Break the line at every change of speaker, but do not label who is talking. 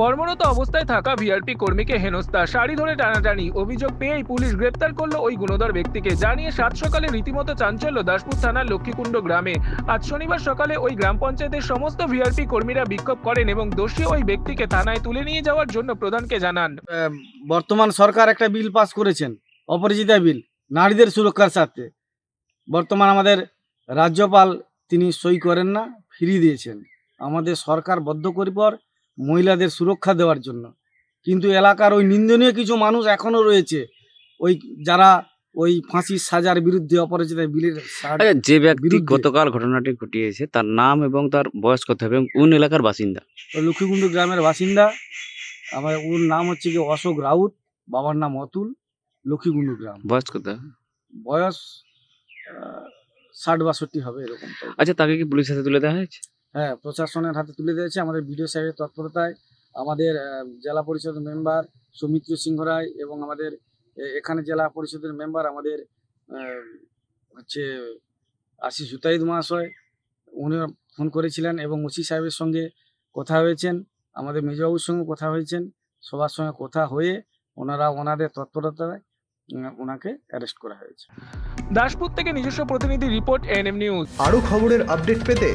কর্মরত অবস্থায় থাকা ভিআরপি কর্মীকে হেনস্থা, শাড়ি ধরে টানাটানি, অভিযোগ পেয়েই পুলিশ গ্রেপ্তার করল ওই গুণধর ব্যক্তিকে। জানিয়ে সাত সকালে রীতিমতো চাঞ্চল্য দাসপুর থানার লক্ষ্মীকুণ্ড গ্রামে। আজ শনিবার সকালে ওই গ্রাম পঞ্চায়েতের সমস্ত ভিআরপি কর্মীরা বিক্ষোভ করেন এবং দোষী ওই ব্যক্তিকে থানায় তুলে নিয়ে যাওয়ার জন্য প্রধানকে জানান।
বর্তমান সরকার একটা বিল পাস করেছেন, অপরাজিতা বিল, নারীদের সুরক্ষার স্বার্থে। বর্তমান আমাদের রাজ্যপাল তিনি সই করেন না, ফিরিয়ে দিয়েছেন। আমাদের সরকার বদ্ধ বদ্ধপরিকর মহিলাদের সুরক্ষা দেওয়ার জন্য। কিন্তু এলাকার ওই নিন্দনীয় কিছু মানুষ এখনও রয়েছে। ওই যারা ওই ফাঁসির সাজার বিরুদ্ধে অপরাজিতা বিলের
আচ্ছা যে ব্যক্তি। গতকাল ঘটনাটি ঘটিয়েছে তার নাম এবং তার বয়স কত হবে এবং কোন এলাকার বাসিন্দা?
লক্ষ্মীকুণ্ড গ্রামের বাসিন্দা। আমার ওর নাম হচ্ছে কি অশোক রাউত বাবার নাম অতুল লক্ষ্মীকুণ্ড গ্রাম।
বয়স কত?
বয়স ষাট বাষট্টি হবে এরকম
আচ্ছা তাকে কি পুলিশের হাতে তুলে দেওয়া হয়েছে?
হ্যাঁ প্রশাসনের হাতে তুলে দিয়েছে আমাদের বিডিও সাহেবের তৎপরতায়। আমাদের জেলা পরিষদের মেম্বার সৌমিত্র সিংহ রায় এবং আমাদের এ- এখানে জেলা পরিষদের মেম্বার আমাদের হচ্ছে আশিস সুতাইদ মহাশয় উনি ফোন করেছিলেন এবং ওসি সাহেবের সঙ্গে কথা হয়েছেন। আমাদের মেজবাবুর সঙ্গে কথা হয়েছেন। সবার সঙ্গে কথা হয়ে ওনারা ওনাদের তৎপরতায় ওনাকে অ্যারেস্ট করা হয়েছে।
দাসপুর থেকে নিজস্ব প্রতিনিধি রিপোর্ট এনএম নিউজ।
আরও খবরের আপডেট পেতে